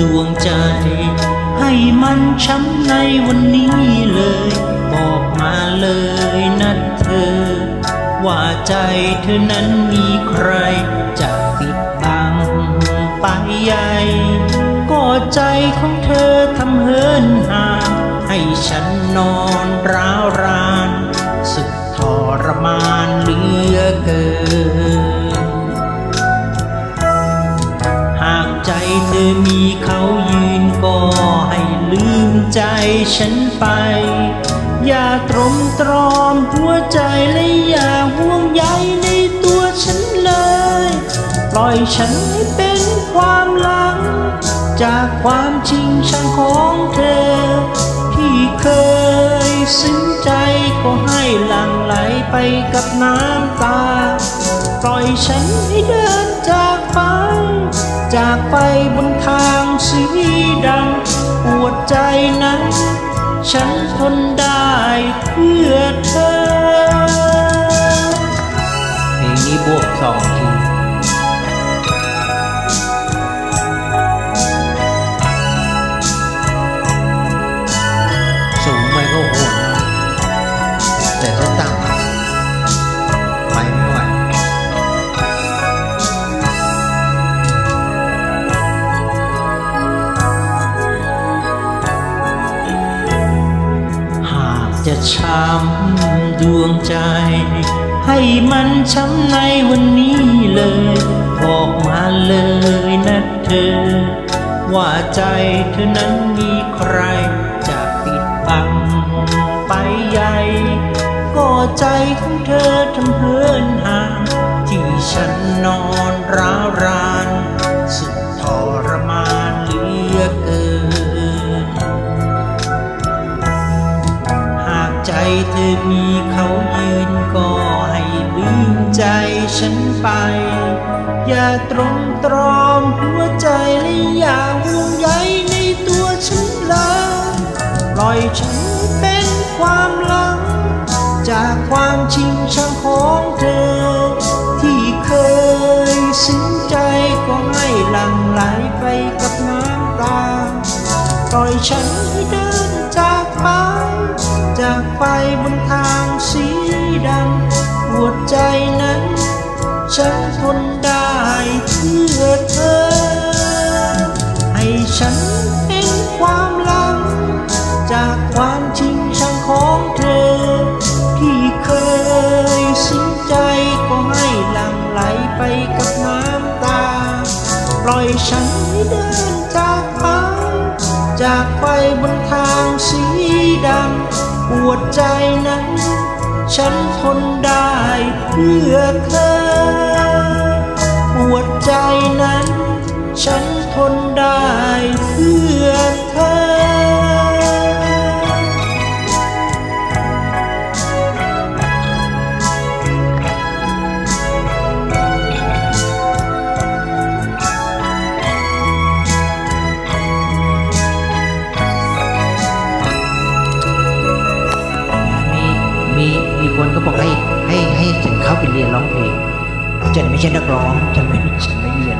ดวงใจ ให้มันช้ำในวันนี้เลย บอกมาเลยนะเธอ ว่าใจเธอนั้นมีใคร จะปิดบังไปใหญ่ก็ใจของเธอทำเหินห่างให้ฉันนอนร้า ใจเธอมีเขายืนก็ให้ลืมใจฉันไป อย่าตรมตรอมหัวใจและอย่าห่วงใยในตัวฉันเลย ปล่อยฉันให้เป็นความหลัง จากความจริงชังของเธอ ที่เคยซึ้งใจก็ให้หลั่งไหลไปกับน้ำตา ปล่อยฉันให้เดิน ไปบนทางสีดำปวดใจนั้นฉันทนได้เพื่อเธอเพลงนี้บวกสองทีสูงไปก็โหดแต่ถ้าต่ำไปไม่ไหว จะช้ำดวงใจ ให้มันช้ำในวันนี้เลยบอกมาเลยนะเธอ ว่าใจเธอนั้นมีใคร จะปิดบังไปใหญ่ ก็ใจของเธอทำเหินห่างที่ฉันนอนร้าวรา มีเขายืนก็ให้ลืมใจฉันไป อย่าตรงตรอมหัวใจและอย่าห่วงใยในตัวฉันเลยปล่อยฉันเป็นความลับ บนทางสีดำปวดใจนั้น ฉันทนได้เพื่อเธอ ให้ฉันเป็นความลัง จากความจริงช่างของเธอ ที่เคยสิ้นใจก็ให้หลั่งไหลไปกับน้ำตา ปล่อยฉันให้เดินจากไปจากไปบนทางสีดำ ปวดใจนั้น ฉันทนได้เพื่อเธอปวดใจนั้น ฉัน มีมีคนก็บอกให้ให้ให้ฉันเข้าไปเรียนร้องเพลงฉันไม่ใช่นักร้องฉันไม่ฉันไม่เรียน